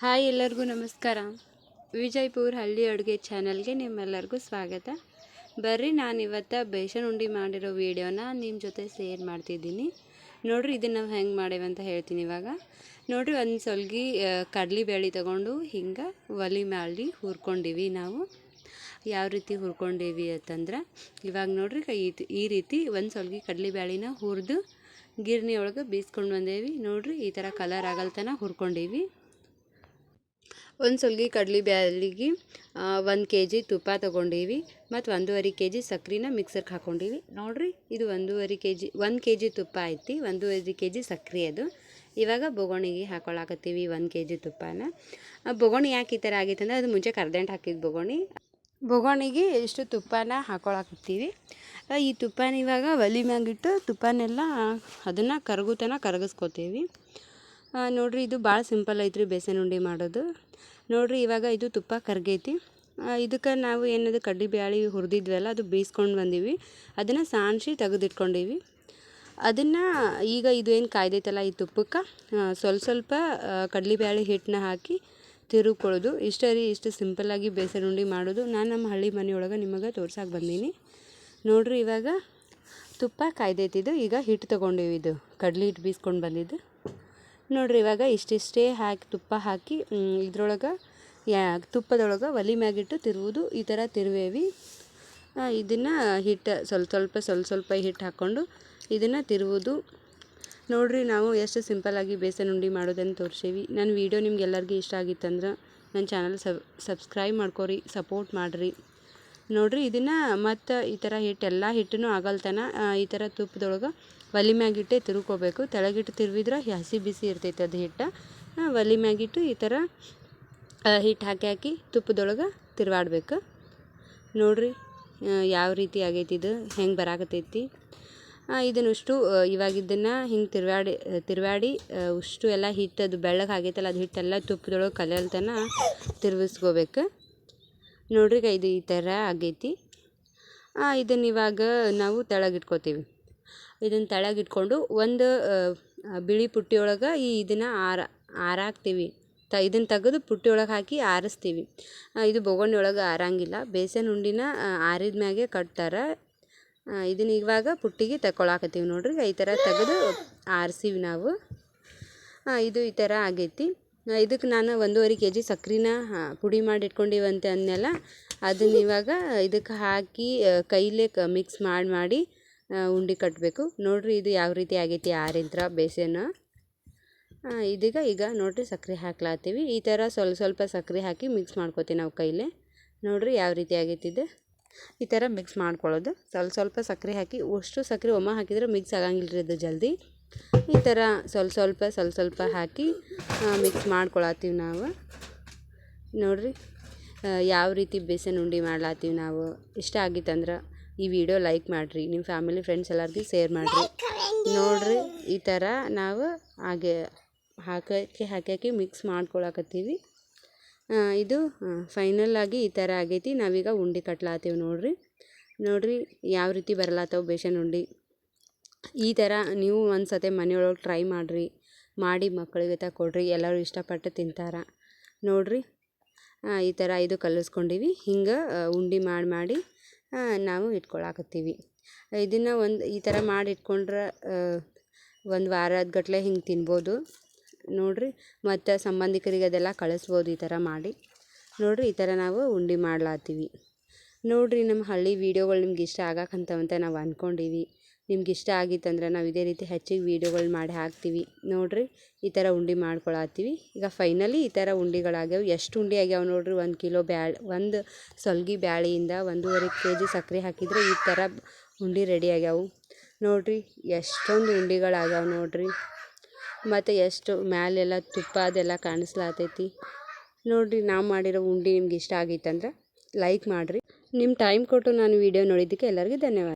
Hi ಎಲ್ಲರಿಗೂ ನಮಸ್ಕಾರ. ವಿಜಯಪುರ ಹಳ್ಳಿ ಅಡುಗೆ ಚಾನಲ್ಗೆ ನಿಮ್ಮೆಲ್ಲರಿಗೂ ಸ್ವಾಗತ. ಬರ್ರಿ ನಾನು ಇವತ್ತು ಬೇಷನ್ ಉಂಡಿ ಮಾಡಿರೋ ವೀಡಿಯೋನ ನಿಮ್ಮ ಜೊತೆ ಶೇರ್ ಮಾಡ್ತಿದ್ದೀನಿ. ನೋಡ್ರಿ, ಇದನ್ನು ನಾವು ಹೆಂಗೆ ಮಾಡೇವಂತ ಹೇಳ್ತೀನಿ ಇವಾಗ. ನೋಡ್ರಿ, ಒಂದು ಸೊಲ್ಗಿ ಕಡ್ಲಿ ಬೇಳೆ ತೊಗೊಂಡು ಹಿಂಗೆ ಒಲಿ ಮಾಡಿ ಹುರ್ಕೊಂಡಿವಿ ನಾವು. ಯಾವ ರೀತಿ ಹುರ್ಕೊಂಡಿವಿ ಅಂತಂದ್ರೆ, ಇವಾಗ ನೋಡ್ರಿ, ಈ ರೀತಿ ಒಂದು ಸೊಲ್ಗಿ ಕಡ್ಲಿ ಬ್ಯಾಳಿನ ಹುರಿದು ಗಿರ್ನಿ ಒಳಗೆ ಬೀಸ್ಕೊಂಡು ಬಂದೇವಿ. ನೋಡ್ರಿ, ಈ ಥರ ಕಲರ್ ಆಗಲ್ತನ ಹುರ್ಕೊಂಡೀವಿ. ಒಂದು ಸುಲ್ಗಿ ಕಡ್ಲಿ ಬ್ಯಾಳಿಗೆ ಒಂದು ಕೆ ಜಿ ತುಪ್ಪ ತೊಗೊಂಡೀವಿ ಮತ್ತು ಒಂದೂವರೆ ಕೆ ಜಿ ಸಕ್ರೆನ ಮಿಕ್ಸರ್ಗೆ ಹಾಕ್ಕೊಂಡೀವಿ ನೋಡಿರಿ, ಇದು ಒಂದೂವರೆ ಕೆ ಜಿ ಒಂದು ಕೆ ಜಿ ತುಪ್ಪ ಐತಿ, ಒಂದೂವರೆ ಕೆ ಜಿ ಸಕ್ರೆ ಅದು. ಇವಾಗ ಬೊಗೋಣಿಗೆ ಹಾಕ್ಕೊಳಕತ್ತೀವಿ ಒಂದು ಕೆ ಜಿ ತುಪ್ಪನ ಬೊಗೋಣಿ ಯಾಕೆ ಈ ಥರ ಆಗಿತ್ತಂದ್ರೆ ಅದು ಮುಂಚೆ ಕರ್ದಂಟು ಹಾಕಿದ್ದು ಬೊಗೋಣಿ. ಬೊಗೋಣಿಗೆ ಇಷ್ಟು ತುಪ್ಪನ ಹಾಕ್ಕೊಳಕತ್ತೀವಿ ಈ ತುಪ್ಪನ ಇವಾಗ ಒಲಿ ಮ್ಯಾಗಿಟ್ಟು ತುಪ್ಪನೆಲ್ಲ ಅದನ್ನು ಕರಗುತನ ಕರಗಿಸ್ಕೋತೀವಿ. ನೋಡಿರಿ, ಇದು ಭಾಳ ಸಿಂಪಲ್ ಐತ್ರಿ ಬೇಸನ್ ಉಂಡೆ ಮಾಡೋದು. ನೋಡಿರಿ, ಇವಾಗ ಇದು ತುಪ್ಪ ಕರ್ಗೈತಿ. ಇದಕ್ಕೆ ನಾವು ಏನದು ಕಡ್ಡಿ ಬ್ಯಾಳಿ ಹುರಿದಿದ್ವಲ್ಲ, ಅದು ಬೀಸ್ಕೊಂಡು ಬಂದೀವಿ. ಅದನ್ನು ಸಾಣಿಸಿ ತೆಗೆದಿಟ್ಕೊಂಡೀವಿ. ಅದನ್ನು ಈಗ ಇದು ಏನು ಕಾಯ್ದೈತಲ್ಲ, ಈ ತುಪ್ಪಕ್ಕೆ ಸ್ವಲ್ಪ ಸ್ವಲ್ಪ ಕಡ್ಲಿ ಬ್ಯಾಳಿ ಹಿಟ್ಟನ್ನ ಹಾಕಿ ತಿರುಗ್ಕೊಳ್ಳೋದು. ಇಷ್ಟೇ ರೀ, ಇಷ್ಟು ಸಿಂಪಲ್ಲಾಗಿ ಬೇಸನ್ ಉಂಡೆ ಮಾಡೋದು. ನಾನು ನಮ್ಮ ಹಳ್ಳಿ ಮನೆಯೊಳಗೆ ನಿಮಗೆ ತೋರ್ಸಕ್ಕೆ ಬಂದೀನಿ. ನೋಡಿರಿ, ಇವಾಗ ತುಪ್ಪ ಕಾಯ್ದೈತಿದು ಈಗ ಹಿಟ್ಟು ತೊಗೊಂಡೀವಿ ಇದು. ಕಡ್ಲಿ ಹಿಟ್ಟು ಬೀಸ್ಕೊಂಡು ಬಂದಿದ್ದು. ನೋಡಿರಿ, ಇವಾಗ ಇಷ್ಟಿಷ್ಟೇ ಹಾಕಿ, ತುಪ್ಪ ಹಾಕಿ ಇದ್ರೊಳಗೆ ಯಾ, ತುಪ್ಪದೊಳಗೆ ಒಲೆ ಮ್ಯಾಗಿಟ್ಟು ತಿರುವುದು, ಈ ಥರ ತಿರುವೇವಿ. ಇದನ್ನು ಹಿಟ್ಟು, ಸ್ವಲ್ಪ ಸ್ವಲ್ಪ ಸ್ವಲ್ಪ ಸ್ವಲ್ಪ ಹಿಟ್ಟು ಹಾಕ್ಕೊಂಡು ಇದನ್ನು ತಿರುವುದು. ನೋಡಿರಿ, ನಾವು ಎಷ್ಟು ಸಿಂಪಲ್ಲಾಗಿ ಬೇಸನ್ ಉಂಡಿ ಮಾಡೋದನ್ನು ತೋರಿಸೀವಿ. ನನ್ನ ವೀಡಿಯೋ ನಿಮ್ಗೆ ಎಲ್ಲರಿಗೂ ಇಷ್ಟ ಆಗಿತ್ತಂದ್ರೆ ನನ್ನ ಚಾನಲ್ ಸಬ್, ಸಬ್ಸ್ಕ್ರೈಬ್ ಮಾಡ್ಕೊರಿ, ಸಪೋರ್ಟ್ ಮಾಡಿರಿ. ನೋಡಿರಿ, ಇದನ್ನು ಮತ್ತು ಈ ಥರ ಹಿಟ್ಟು ಎಲ್ಲ ಹಿಟ್ಟನ್ನು ಆಗಲ್ತನ ಈ ಥರ ತುಪ್ಪದೊಳಗೆ ಒಲೆ ಮ್ಯಾಗಿಟ್ಟೆ ತಿರುಕೋಬೇಕು. ತೆಳಗಿಟ್ಟು ತಿರುವಿದ್ರೆ ಹಸಿ ಬಿಸಿ ಇರ್ತೈತೆ ಅದು ಹಿಟ್ಟು. ಒಲೆ ಮ್ಯಾಗಿಟ್ಟು ಈ ಥರ ಹಿಟ್ಟು ಹಾಕಿ ಹಾಕಿ ತುಪ್ಪದೊಳಗೆ ತಿರುವಾಡ್ಬೇಕು. ನೋಡಿರಿ ಯಾವ ರೀತಿ ಆಗೈತಿ ಇದು, ಹೆಂಗೆ ಬರಾಕತ್ತೈತಿ. ಇದನ್ನು ಉಷ್ಟು ಇವಾಗ ಇದನ್ನು ಹಿಂಗೆ ತಿರುವಾಡಿ ತಿರುವಾಡಿ ಅಷ್ಟು ಎಲ್ಲ ಹಿಟ್ಟು ಅದು ಬೆಳ್ಳಗೆ ಆಗೈತಲ್ಲ, ಅದು ಹಿಟ್ಟೆಲ್ಲ ತುಪ್ಪದೊಳಗೆ ಕಲಿಯಲ್ತನ ತಿರುಗಿಸ್ಕೋಬೇಕು ನೋಡ್ರಿ ಇದು ಈ ಥರ ಆಗೈತಿ. ಇದನ್ನು ಇವಾಗ ನಾವು ತೆಳಗಿಟ್ಕೋತೀವಿ. ಇದನ್ನು ತೆಳಗಿಟ್ಕೊಂಡು ಒಂದು ಬಿಳಿ ಪುಟ್ಟಿ ಒಳಗೆ ಈ ಇದನ್ನು ಆರ, ಆರಾಕ್ತೀವಿ. ತ, ಇದನ್ನು ತೆಗೆದು ಪುಟ್ಟಿ ಒಳಗೆ ಹಾಕಿ ಆರಿಸ್ತೀವಿ. ಇದು ಬೊಗಣಿ ಒಳಗೆ ಆರಂಗಿಲ್ಲ. ಬೇಸನ್ ಉಂಡಿನ ಆರಿದ ಮ್ಯಾಗೆ ಕಟ್ತಾರೆ. ಇದನ್ನ ಇವಾಗ ಪುಟ್ಟಿಗೆ ತಗೊಳಕತ್ತೀವಿ ನೋಡ್ರಿ. ಈ ಥರ ತೆಗೆದು ಆರಿಸೀವಿ ನಾವು. ಇದು ಈ ಥರ ಆಗೈತಿ. ಇದಕ್ಕೆ ನಾನು ಒಂದೂವರೆ ಕೆ ಜಿ ಸಕ್ರೆನ ಪುಡಿ ಮಾಡಿ ಇಟ್ಕೊಂಡಿವಂತೆ ಅಂದೆನಲ್ಲ ಅದನ್ನ ಇವಾಗ ಇದಕ್ಕೆ ಹಾಕಿ ಕೈಲೇ ಕ ಮಿಕ್ಸ್ ಮಾಡಿ ಮಾಡಿ ಉಂಡೆ ಕಟ್ಟಬೇಕು ನೋಡಿರಿ ಇದು ಯಾವ ರೀತಿ ಆಗೈತಿ ಆರಿದ್ರ ಬೇಸನ. ಇದೀಗ ಈಗ ನೋಡಿರಿ ಸಕ್ಕರೆ ಹಾಕ್ಲಾತ್ತೀವಿ. ಈ ಥರ ಸ್ವಲ್ಪ ಸ್ವಲ್ಪ ಸಕ್ಕರೆ ಹಾಕಿ ಮಿಕ್ಸ್ ಮಾಡ್ಕೋತೀವಿ ನಾವು ಕೈಲೇ. ನೋಡಿರಿ ಯಾವ ರೀತಿ ಆಗೈತಿದೆ ಈ ಥರ ಮಿಕ್ಸ್ ಮಾಡ್ಕೊಳ್ಳೋದು. ಸ್ವಲ್ಪ ಸ್ವಲ್ಪ ಸಕ್ಕರೆ ಹಾಕಿ, ಅಷ್ಟು ಸಕ್ಕರೆ ಒಮ್ಮೆ ಹಾಕಿದ್ರೆ ಮಿಕ್ಸ್ ಆಗಂಗಿಲ್ಲ ರೀ ಇದು ಜಲ್ದಿ. ಈ ಥರ ಸ್ವಲ್ಪ ಸ್ವಲ್ಪ ಸ್ವಲ್ಪ ಸ್ವಲ್ಪ ಹಾಕಿ ಮಿಕ್ಸ್ ಮಾಡ್ಕೊಳತ್ತೀವಿ ನಾವು. ನೋಡಿರಿ ಯಾವ ರೀತಿ ಬೇಸನ್ ಉಂಡೆ ಮಾಡ್ಲಾತ್ತೀವಿ ನಾವು. ಇಷ್ಟ ಆಗಿತ್ತಂದ್ರೆ ಈ ವಿಡಿಯೋ ಲೈಕ್ ಮಾಡಿರಿ ನಿಮ್ಮ ಫ್ಯಾಮಿಲಿ ಫ್ರೆಂಡ್ಸ್ ಎಲ್ಲರಿಗೂ ಶೇರ್ ಮಾಡಿರಿ. ನೋಡಿರಿ, ಈ ಥರ ನಾವು ಹಾಗೆ ಹಾಕಿ ಹಾಕಿ ಮಿಕ್ಸ್ ಮಾಡ್ಕೊಳಕತ್ತೀವಿ. ಇದು ಫೈನಲ್ ಆಗಿ ಈ ಥರ ಆಗೈತಿ. ನಾವೀಗ ಉಂಡೆ ಕಟ್ಲಾತ್ತೀವಿ ನೋಡಿರಿ. ನೋಡಿರಿ, ಯಾವ ರೀತಿ ಬರಲಾತ್ತವು ಬೇಸನ್ ಉಂಡೆ. ಈ ಥರ ನೀವು ಒಂದು ಸತಿ ಮನೆಯೊಳಗೆ ಟ್ರೈ ಮಾಡಿರಿ, ಮಾಡಿ ಮಕ್ಕಳಿಗೆ ಕೊಡ್ರಿ, ಎಲ್ಲರೂ ಇಷ್ಟಪಟ್ಟು ತಿಂತಾರೆ. ನೋಡಿರಿ ಈ ಥರ ಇದು ಕಲಿಸ್ಕೊಂಡಿವಿ. ಹಿಂಗೆ ಉಂಡೆ ಮಾಡಿ ಮಾಡಿ ನಾವು ಇಟ್ಕೊಳಕತ್ತೀವಿ. ಇದನ್ನು ಒಂದು, ಈ ಥರ ಮಾಡಿ ಇಟ್ಕೊಂಡ್ರೆ ಒಂದು ವಾರದ ಗಟ್ಟಲೆ ಹಿಂಗೆ ತಿನ್ಬೋದು. ನೋಡಿರಿ, ಮತ್ತು ಸಂಬಂಧಿಕರಿಗೆ ಅದೆಲ್ಲ ಕಳಿಸ್ಬೋದು ಈ ಥರ ಮಾಡಿ. ನೋಡಿರಿ, ಈ ಥರ ನಾವು ಉಂಡಿ ಮಾಡ್ಲಾತ್ತೀವಿ. ನೋಡಿರಿ, ನಮ್ಮ ಹಳ್ಳಿ ವೀಡಿಯೋಗಳು ನಿಮ್ಗೆ ಇಷ್ಟ ಆಗಕ್ಕಂತವಂತ ನಾವು ಅಂದ್ಕೊಂಡೀವಿ ನಿಮ್ಗೆ ಇಷ್ಟ ಆಗಿತ್ತಂದ್ರೆ ನಾವು ಇದೇ ರೀತಿ ಹೆಚ್ಚಿಗೆ ವೀಡಿಯೋಗಳು ಮಾಡಿ ಹಾಕ್ತೀವಿ. ನೋಡಿರಿ, ಈ ಥರ ಉಂಡೆ ಮಾಡ್ಕೊಳತ್ತೀವಿ. ಈಗ ಫೈನಲಿ ಈ ಥರ ಉಂಡೆಗಳಾಗ್ಯಾವ. ಎಷ್ಟು ಉಂಡೆ ಆಗ್ಯಾವ ನೋಡಿರಿ, ಒಂದು ಕಿಲೋ ಬ್ಯಾಳೆ, ಒಂದು ಸೊಲ್ಗಿ ಬ್ಯಾಳಿಯಿಂದ ಒಂದೂವರೆ ಕೆ ಜಿ ಸಕ್ಕರೆ ಹಾಕಿದರೆ ಈ ಥರ ಉಂಡೆ ರೆಡಿ ಆಗ್ಯಾವು. ನೋಡಿರಿ, ಎಷ್ಟೊಂದು ಉಂಡೆಗಳಾಗ್ಯಾವ ನೋಡಿರಿ. ಮತ್ತು ಎಷ್ಟು ಮ್ಯಾಲೆಲ್ಲ ತುಪ್ಪ ಅದೆಲ್ಲ ಕಾಣಿಸ್ಲಾತೈತಿ. ನೋಡಿರಿ, ನಾವು ಮಾಡಿರೋ ಉಂಡೆ ನಿಮ್ಗೆ ಇಷ್ಟ ಆಗಿತ್ತಂದ್ರೆ ಲೈಕ್ ಮಾಡಿರಿ. ನಿಮ್ಮ ಟೈಮ್ ಕೊಟ್ಟು ನಾನು ವೀಡಿಯೋ ನೋಡಿದ್ದಕ್ಕೆ ಎಲ್ಲರಿಗೂ ಧನ್ಯವಾದ.